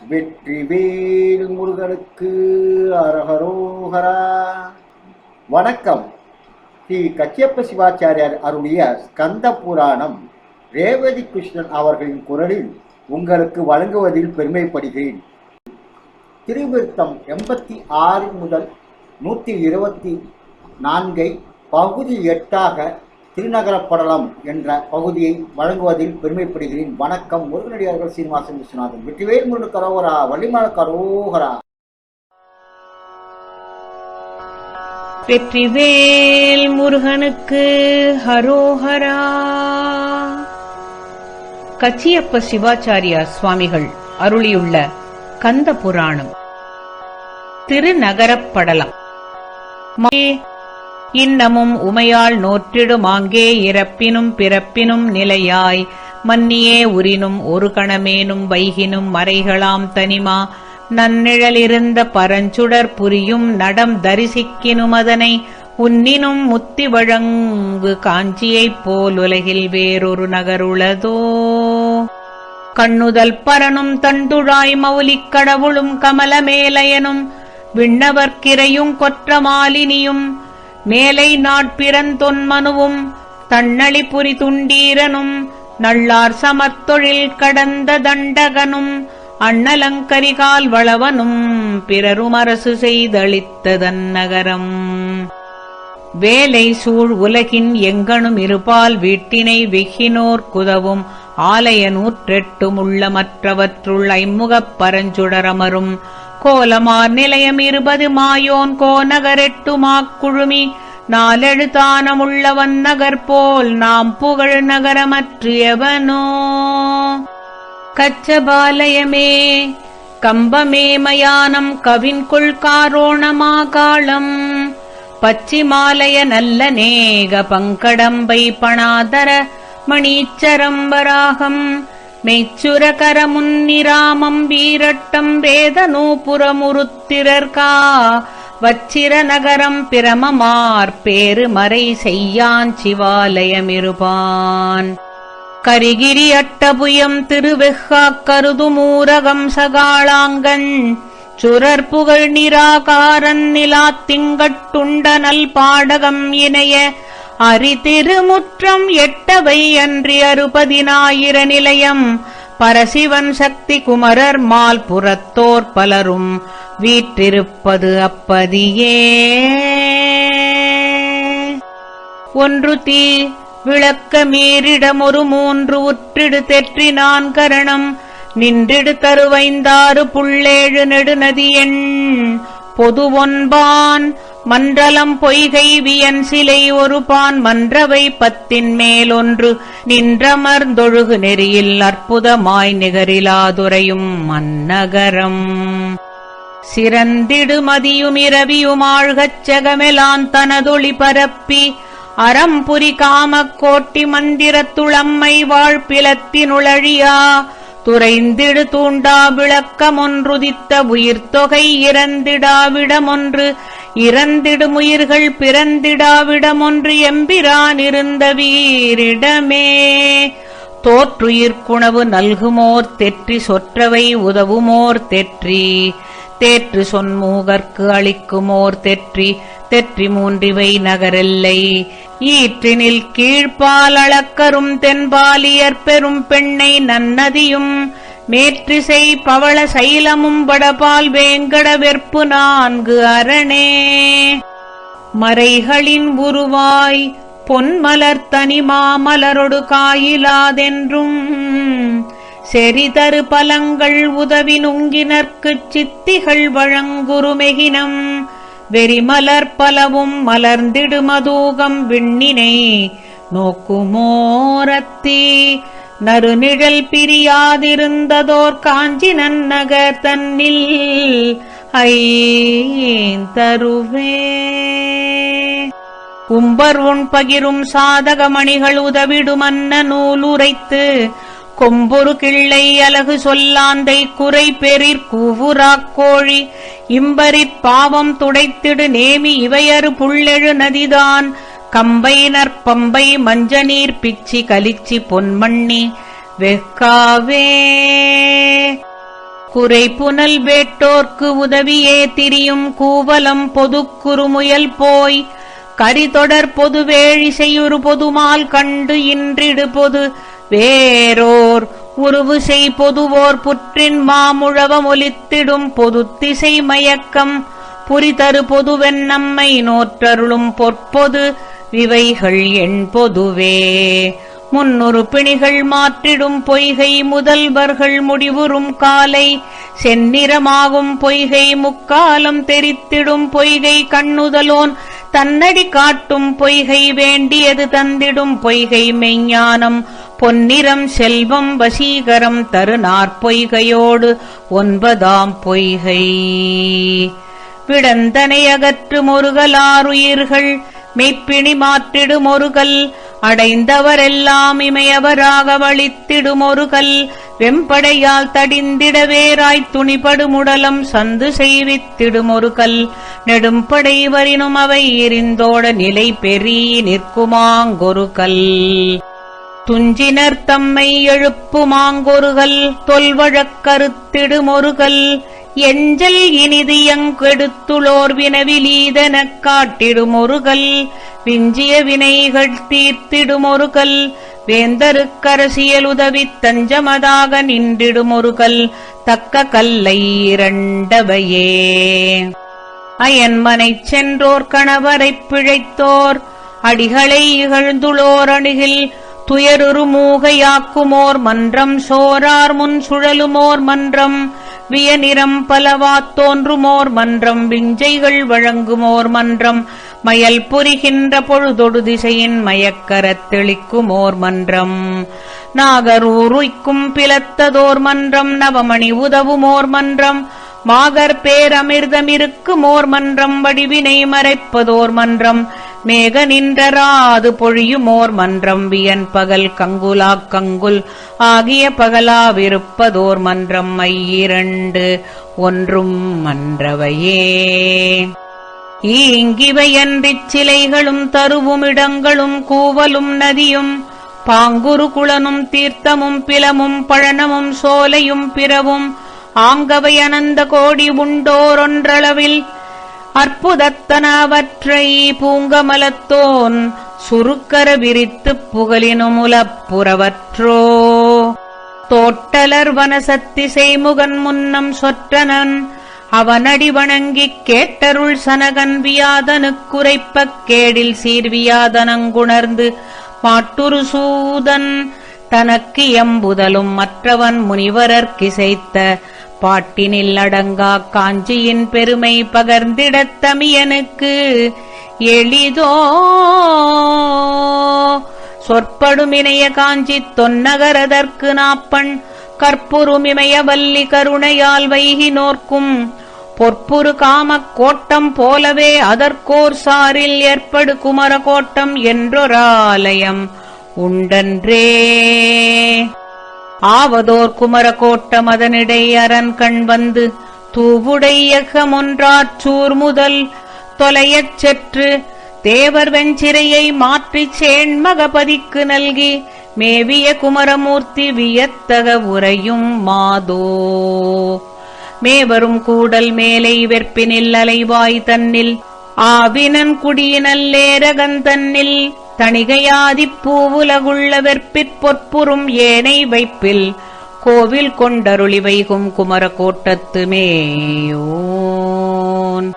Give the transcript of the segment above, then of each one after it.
வெற்றிவேல் முருகனுக்கு அரஹரோஹரா. வணக்கம். ஸ்ரீ கச்சியப்ப சிவாச்சாரியார் அருளிய ஸ்கந்த புராணம் ரேவதி கிருஷ்ணன் அவர்களின் குரலில் உங்களுக்கு வழங்குவதில் பெருமைப்படுகிறேன். திருவிருத்தம் எண்பத்தி ஆறு முதல் நூற்றி இருபத்தி நான்கை பகுதி எட்டாக திருநகரப்படலம் என்ற பகுதியை வழங்குவதில் பெருமைப்படுகிறேன். வணக்கம் முருகனடியார்கள் சீனிவாசன் விஸ்வநாதன். வெற்றிவேல் முருகன் கரோகரா வள்ளிமல கரோகரா. வெற்றிவேல் முருகனுக்கு ஹரோஹரா. கச்சியப்ப சிவாச்சாரியா சுவாமிகள் அருளியுள்ள கந்த புராணம். திருநகரப்படலம். மே இன்னமும் உமையாள் நோற்றிடுமாங்கே இறப்பினும் பிறப்பினும் நிலையாய். மன்னியே உரினும் ஒரு கணமேனும் வைகினும் மறைகளாம் தனிமா. நன்னிழலிருந்த பரஞ்சுடர் புரியும் நடம் தரிசிக்கினுமதனை உன்னினும் முத்தி வழங்கு காஞ்சியைப் போல் உலகில் வேறொரு நகருளதோ. கண்ணுதல் பரனும் தண்டுழாய் மௌலிக் கடவுளும் கமலமேலையனும். விண்ணவர்க்கிரையும் கொற்றமாலினியும். மேலை நாட்பிறந்தொன்மனுவும் தன்னளி புரி துண்டீரனும் நள்ளார் சமத்தொழில் கடந்த தண்டகனும் அண்ணலங்கரிகால் வளவனும் பிறரும் அரசு செய்தளித்ததன் நகரம். வேலை சூழ் உலகின் எங்கனும் இருபால் வீட்டினை வெகினோர் குதவும் ஆலய நூற்றெட்டும் உள்ள மற்றவற்றுள் ஐம்முகப் பரஞ்சுடரமரும் கோலமார் நிலையம் இருபது மாயோன் கோநகரெட்டுமாக் குழுமி நாலெழுத்தானமுள்ளவன் நகர்போல் நாம் புகழ் நகரமற்றியவனோ. கச்சபாலயமே கம்பமே மயானம் கவின்கொள் காரோணமாகாளம் பச்சிமாலய நல்ல நேக பங்கடம்பை பணாதர மணீச்சரம்பராகம். மெய்ச்சுரகரமுன்னிராமம் வீரட்டம் வீரட்டம் வேதனூபுரமுருத்திரர்கா வச்சிர நகரம் பிரமமார் பேருமறை செய்யான் சிவாலயமிருபான். கரிகிரி அட்டபுயம் திருவெஹ்காக் கருதுமூரகம் சகாளாங்கன் சுரற்புகழ் நிராகாரன் நிலாத் திங்கட்டுண்ட நல் பாடகம் இணைய அரிதிருமுற்றம் எட்டவை அன்றி அறுபதினாயிர நிலையம். பரசிவன் சக்தி குமரர் மால் புறத்தோர் பலரும் வீற்றிருப்பது அப்பதியே. ஒன்று தீ விளக்க மீறிடமொரு மூன்று உற்றிடு தெற்றி நான் கரணம். நின்றிடு தருவைந்தாறு புள்ளேழு நெடுநதியெண். பொது ஒன்பான் மன்றலம் பொய்கை வியன் சிலை ஒரு பான் மன்றவை பத்தின் மேலொன்று நின்றமர்ந்தொழுகு நெறியில் அற்புதமாய் நிகரிலாதுரையும் மன்னகரம். சிறந்திடுமதியுமிரவியுமாழ்கச் செகமெலான் தனதொளி பரப்பி அறம்புரி காமக் கோட்டி மந்திரத்துளம்மை வாழ்பிலத்தினுளழியா துறைந்திடு தூண்டா விளக்கமொன்றுதித்த உயிர்த்தொகை இறந்திடாவிடமொன்று இறந்திடுமுயிர்கள் பிறந்திடாவிடமொன்று எம்பிரான் இருந்த வீரிடமே. தோற்றுயிர்க்குணவு நல்குமோர் தெற்றி சொற்றவை உதவுமோர் தெற்றி தேற்று சொன்மூகர்க்கு அளிக்குமோர் தெற்றி தெற்றி மூன்றிவை நகரெல்லை. ஈற்றினில் கீழ்பால் அளக்கரும் தென்பாலியற் பெரும் பெண்ணை நன்னதியும் மேற்றிசை பவள சைலமும் வடபால் வேங்கட வெற்பு நான்கு அரணே. மறைகளின் உருவாய் பொன்மலர் தனிமா மலரொடு காயிலாதென்றும் செறிதரு பலங்கள் உதவி நுங்கினர்க்குச் சித்திகள் வழங்குருமெகினம் வெறிமலர் பலவும் மலர்ந்திடு மதூகம் விண்ணினை. நோக்குமோரத்தி நறுநிழல் பிரியாதிருந்ததோர் காஞ்சி நன்னகர் தன்னில். ஐந்தருவே உம்பர் உன் பகிரும் சாதகமணிகள் உதவிடுமன்ன நூலுரைத்து. கொம்பொரு கிள்ளை அலகு சொல்லாந்தை குறை பெறிற் கூவுராக் கோழி. இம்பரிற் பாவம் துடைத்திடு நேமி இவையறு புள்ளெழு நதிதான். கம்பை நற்பம்பை மஞ்சநீர் பிச்சி கலிச்சி பொன்மண்ணி. வெக்காவே. குறை புனல் வேட்டோர்க்கு உதவியே திரியும் கூவலம் பொதுக்குறுமுயல் போய். கரிதொடர் பொது வேழிசையுறு பொதுமால் கண்டு இன்றிடு பொது. வேரோர் உருவு செய் பொதுவோர் புற்றின் மாமுழவம் ஒலித்திடும் பொது திசை மயக்கம். புரிதரு பொதுவென் நம்மை நோற்றருளும் பொற்பொது விவைகள் எண் பொதுவே. முன்னொரு பிணிகள் மாற்றிடும் பொய்கை முதல்வர்கள் முடிவுறும் காலை. செந்நிறமாகும் பொய்கை முக்காலம் தெரித்திடும் பொய்கை கண்ணுதலோன். தன்னடி காட்டும் பொய்கை வேண்டியது தந்திடும் பொய்கை மெய்ஞானம். பொன்னிறம் செல்வம் வசீகரம் தரு நாற்பொய்கையோடு ஒன்பதாம் பொய்கை. விடந்தனை அகற்று மொருகலாருயிர்கள் மெய்ப்பிணி மாற்றிடு அடைந்தவரெல்லாம் இமையவராக வழித்திடு வெம்படையால் தடிந்திடவேராய்த் துணிபடுமுடலம் சந்து செய்வித்திடு மொருகல் நெடும்படை வரினும் அவை எரிந்தோட நிலை பெரிய நிற்குமாங்கொருகல் துஞ்சினர் தம்மை எழுப்புமாங்கொருகல் தொல்வழக் கருத்திடுமொருகல் எஞ்சல் இனிதியங்கெடுத்துளோர் வினவிலீதனக் காட்டிடுமொருகல் விஞ்சிய வினைகள் தீர்த்திடுமொருகல் வேந்தருக்கரசியலுதவித் தஞ்சமதாக நின்றிடுமொருகல் தக்க கல்லை இரண்டவையே. அயன்மனைச் சென்றோர் கணவரைப் பிழைத்தோர் அடிகளை இகழ்ந்துளோர் அணுகில் துயருரு மூகையாக்குமோர் மன்றம் சோரார் முன் சுழலுமோர் மன்றம் வியநிறம் பலவாத் தோன்றுமோர் மன்றம் விஞ்சைகள் வழங்குமோர் மன்றம் மயல் புரிகின்ற பொழுதொடு திசையின் மயக்கரத் தெளிக்குமோர் மன்றம். நாகரூருய்க்கும் பிளத்ததோர் மன்றம் நவமணி உதவுமோர் மன்றம் மாகர் பேரமிர்தமிருக்குமோர் மன்றம் வடிவினை மறைப்பதோர் மன்றம் மேக நின்றராது பொழியுமோர் மன்றம் வியன் பகல் கங்குலாக் கங்குல் ஆகிய பகலாவிருப்பதோர் மன்றம் ஐயிரண்டு ஒன்றும் மன்றவையே. ஈங்கிவையன்றிச் சிலைகளும் தருவுமிடங்களும் கூவலும் நதியும் பாங்குரு குளனும் தீர்த்தமும் பிலமும் பழனமும் சோலையும் பிறவும் ஆங்கவை அனந்த கோடி உண்டோரொன்றளவில் அற்புதத்தனாவற்றை பூங்கமலத்தோன் சுருக்கர விரித்துப் புகழினுமுலப்புறவற்றோ. தோட்டலர் வனசத்தி செய்முகன் முன்னம் சொற்றனன் அவனடி வணங்கிக் கேட்டருள் சனகன் வியாதனுக்குரைப்பக் கேடில் சீர்வியாதனங்குணர்ந்து மாட்டுரு சூதன் தனக்கு எம்புதலும் மற்றவன் முனிவரற்கிசைத்த பாட்டினில் அடங்கா காஞ்சியின் பெருமை பகர்ந்திடத் தமியனுக்கு எளிதோ? சொற்படுமினைய காஞ்சி தொன்னகரதற்கு நாப்பண் கற்புருமிமய வல்லி கருணையால் வைகி நோர்க்கும் பொற்புரு காமக் கோட்டம் போலவே அதற்கோர் சாரில் ஏற்படு குமர கோட்டம் என்றொராலயம் உண்டன்றே. ஆவதோர் குமர கோட்டம் அதனிடை அரண் கண் வந்து தூவுடையகமொன்றாற்றூர் முதல் தொலையச் செற்று தேவர் வெஞ்சிறையை மாற்றிச் சேண்மகபதிக்கு நல்கி மேவிய குமரமூர்த்தி வியத்தக உரையும் மாதோ. மேவரும் கூடல் மேலை வெற்பினில் அலைவாய் தன்னில் ஆவினன் குடியினல்லேரகன் தன்னில் தணிகையாதிப் பூவுலகுள்ள வெற்பிற் பொற்புறும் ஏனை வைப்பில் கோவில் கொண்டருளி வைகும் குமர மேயோன்.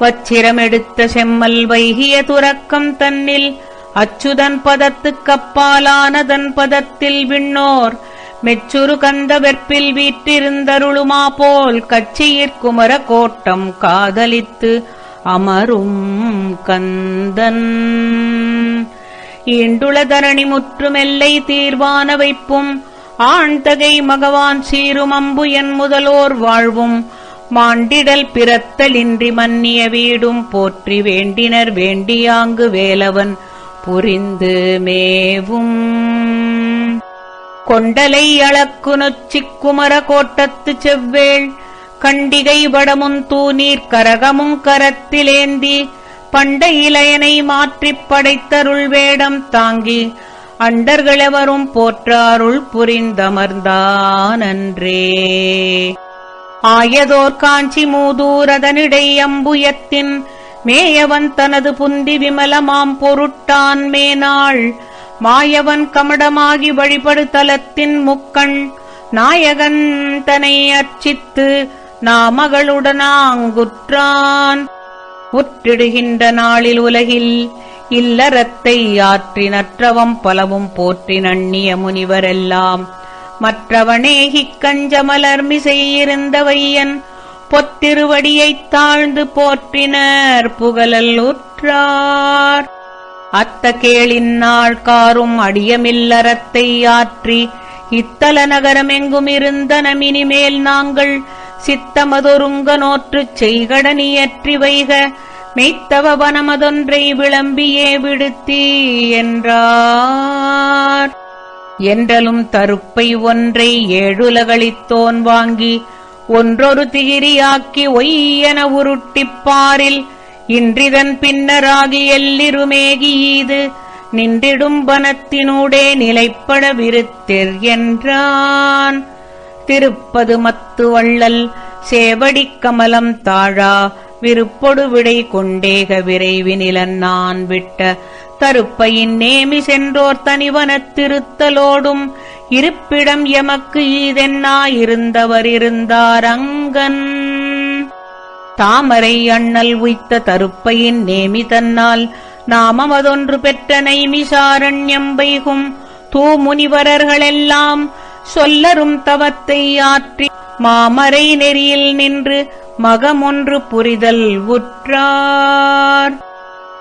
பச்சிரமெடுத்த செம்மல் வைகிய துறக்கம் தன்னில் அச்சுதன் பதத்துக் கப்பாலானதன் பதத்தில் விண்ணோர். மெச்சுரு கந்த வெற்பில் வீற்றிருந்தருளுமா போல் கச்சியிற் குமர கோட்டம் காதலித்து அமரும் கந்தன். ஈண்டுள தரணி முற்றுமெல்லை தீர்வான வைப்பும் ஆண்தகை மகவான் சீரும் அம்பு என் முதலோர் வாழ்வும் மாண்டிடல் பிறத்தலின்றி மன்னிய வீடும் போற்றி வேண்டினர் வேண்டியாங்கு வேலவன் புரிந்து மேவும். கொண்டலை அளக்கு நொச்சிக் குமர கோட்டத்து செவ்வேள் கண்டிகை வடமுன் தூநீர் கரகமும் கரத்திலேந்தி பண்டை இளையனை மாற்றிப் படைத்தருள் வேடம் தாங்கி அண்டர்களெவரும் போற்றாருள் புரிந்தமர்ந்தானன்றே. ஆயதோர் காஞ்சி மூதூரதனிடை அம்புயத்தின் மேயவன் தனது புந்தி விமலமாம் பொருட்டான் மேனாள். மாயவன் கமடமாகி வழிபடு தலத்தின் முக்கண் நாயகன் தனை அர்ச்சித்து நாமகளுடனாங்குற்றான். உற்றிடுகின்ற நாளில் உலகில் இல்லறத்தை ஆற்றி நற்றவம் பலவும் போற்றி நண்ணிய முனிவரெல்லாம். மற்றவனேகிக் கஞ்சமலர் மிசையிருந்த வையன் பொத்திருவடியைத் தாழ்ந்து போற்றினர் புகழல் உற்றார் அத்த கேளின் நாள் காரும் அடியமில்லறத்தை ஆற்றி இத்தல நகரமெங்குமிருந்த நமினிமேல் நாங்கள் சித்தமதொருங்க நோற்றுச் செய்கடனியற்றி வைக மெய்த்தவ வனமதொன்றை விளம்பியே விடுத்தி என்றார். என்றலும் தருப்பை ஒன்றை ஏழுலகளித்தோன் வாங்கி ஒன்றொரு திகிரியாக்கி ஒய்யென உருட்டிப்பாரில் இன்றிதன் பின்னராகி எல்லிருமேகியீது நின்றிடும் வனத்தினூடே நிலைப்பட விருத்தெர் என்றான். திருப்பது மத்து வள்ளல். சேவடிக் கமலம் தாழா. விருப்பொடு விடை கொண்டேக விரைவினிலன் நான் விட்ட. தருப்பையின் நேமி சென்றோர் தனிவனத் திருத்தலோடும். இருப்பிடம் எமக்கு ஈதென்னா இருந்தவர் இருந்தார் அங்கன். தாமரை அண்ணல் உய்த்த தருப்பையின் நேமி தன்னால். நாமமதொன்று பெற்ற நைமிசாரண்யம் வைகும் தூமுனிவரர்களெல்லாம் சொல்லரும் தவத்தை ஆற்றி மாமரை நெறியில் நின்று மகமொன்று புரிதல் உற்றார்.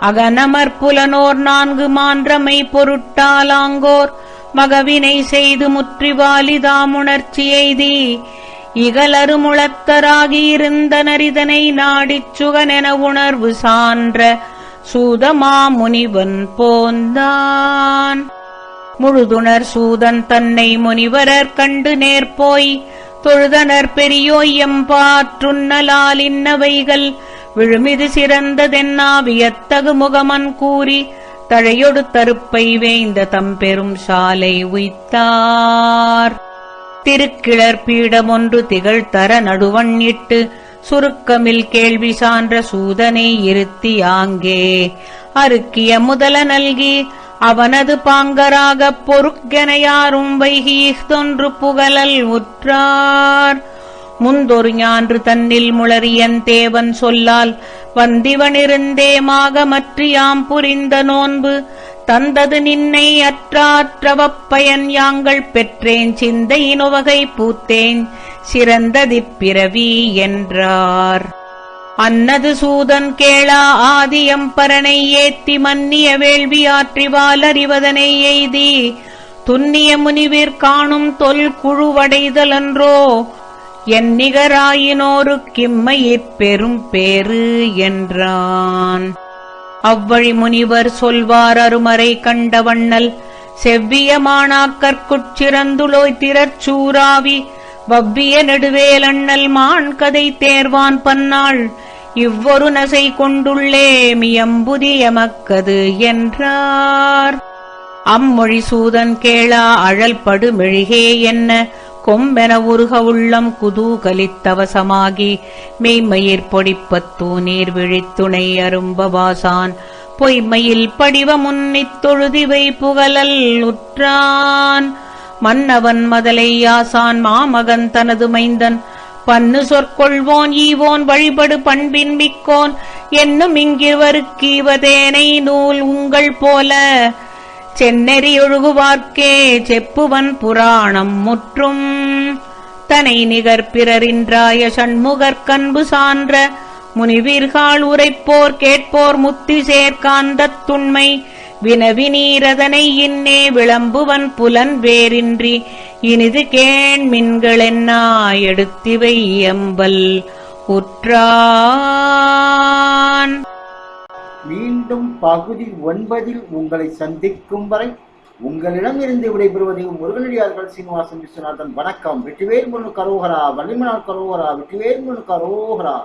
அகனமர் புலனோர் நான்கு மான்றமை பொருட்டாலாங்கோர். மகவினை செய்து முற்றிவாலிதாமுணர்ச்சி எய்தி. இகலருமுளத்தராகியிருந்த நரிதனை நாடிச் சுகனென உணர்வு சான்ற சூதமாமுனிவன் போந்தான். முழுதுணர் சூதன் தன்னை முனிவரர் கண்டு நேர்போய் தொழுதனர் பெரியோய் எம்பாற்றுன்னலால் இன்னவைகள் விழுமிது சிறந்ததென்னா வியத்தகு முகமன் கூறி தழையொடு தருப்பை வேய்ந்த தம்பெரும் சாலை உய்த்தார். திருக்கிளர் பீடமொன்று திகழ்தர நடுவண்ணிட்டு சுருக்கமில் கேள்வி சான்ற சூதனை இருத்தி ஆங்கே அருக்கிய முதல நல்கி அவனது பாங்கராகப் பொறுக்கென யாரும் தொன்று புகழல் உற்றார். முந்தொரு ஞான்று தன்னில் முளரியன் தேவன் சொல்லால் வந்திவனிருந்தேமாக மற்றியாம் புரிந்த நோன்பு தந்தது நின்னை அற்றாற்றவப்பயன் யாங்கள் பெற்றேன் சிந்தை நுவகை பூத்தேன் சிறந்ததிப்பிறவி என்றார். அன்னது சூதன் கேளா ஆதியம் பரனை ஏத்தி மன்னிய வேள்வி ஆற்றிவால் அறிவதனை எய்தி துன்னிய முனிவிற் காணும் தொல் குழுவடைதலன்றோ என் நிகராயினோரு கிம்மையிற் பெரும் பேறு என்றான். அவ்வழி முனிவர் சொல்வார் அருமறை கண்டவண்ணல் செவ்விய மாணாக்கற்குச் சிறந்துளோய் திறச்சூராவி வவ்விய நெடுவேலண்ணல் மான் கதை தேர்வான் பன்னாள் இவ்வொரு நசை கொண்டுள்ளே மியம்புதிய மக்கது என்றார். அம்மொழி சூதன் கேளா அழல் படு மெழிகே என்ன? கொம்பென உருக உள்ளம் குதூகலித்தவசமாகி மெய்மயிர் பொடிப்பத்தூ நீர் விழித்துணை அரும்பவாசான் பொய்மையில் படிவ முன்னித் தொழுதிவை புகழல் உற்றான். மன்னவன் மதலை யாசான் மாமகன் தனது மைந்தன். பன்னு சொற்கொள்வோன் ஈவோன் வழிபடு பண்பின் மிக்கோன். என்னும் இங்கிருவருக்கீவதேனை நூல் உங்கள் போல. சென்னெறி ஒழுகுவார்க்கே செப்புவன் புராணம் முற்றும். தனை நிகர் பிறரின்றாய சண்முகற்கன்பு சான்ற. முனிவீர்கால் உரைப்போர் கேட்போர் முத்தி சேர்க்காந்தத் துண்மை. வினவி நீரதனை இன்னே விளம்புவன் புலன் வேறின்றி. இனிது கேண் மின்களென்னா எடுத்திவை எம்பல் உற்றான். மீண்டும் பகுதி ஒன்பதில் உங்களை சந்திக்கும் வரை உங்களிடமிருந்து விடைபெறுவது முருகனடியார்கள் சீனிவாசன் விஸ்வநாதன். வணக்கம். வெற்றிவேல் முன்னு கரோகரா வள்ளிமனார் கரோகரா வெற்றிவேல் முன்னு கரோகரா.